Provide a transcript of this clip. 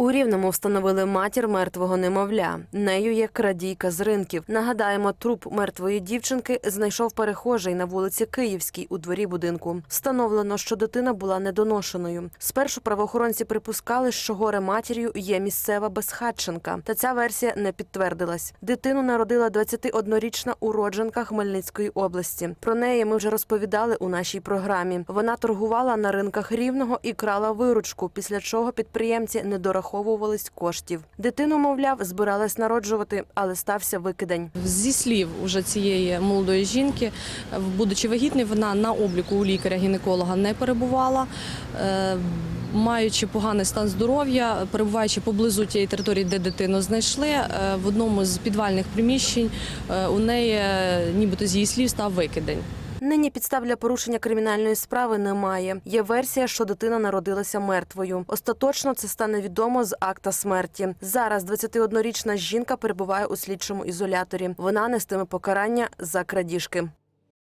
У Рівному встановили матір мертвого немовля. Нею є крадійка з ринків. Нагадаємо, труп мертвої дівчинки знайшов перехожий на вулиці Київській у дворі будинку. Встановлено, що дитина була недоношеною. Спершу правоохоронці припускали, що горе матір'ю є місцева безхатченка. Та ця версія не підтвердилась. Дитину народила 21-річна уродженка Хмельницької області. Про неї ми вже розповідали у нашій програмі. Вона торгувала на ринках рівного і крала виручку, після чого підприємці не дораховувались коштів. Дитину, мовляв, збиралась народжувати, але стався викидень. Зі слів уже цієї молодої жінки, будучи вагітною, вона на обліку у лікаря-гінеколога не перебувала. Е, Маючи поганий стан здоров'я, перебуваючи поблизу тієї території, де дитину знайшли, е, в одному з підвальних приміщень е, у неї, нібито з її слів, став викидень. Нині підстав для порушення кримінальної справи немає. Є версія, що дитина народилася мертвою. Остаточно це стане відомо з акта смерті. Зараз 21-річна жінка перебуває у слідчому ізоляторі. Вона нестиме покарання за крадіжки.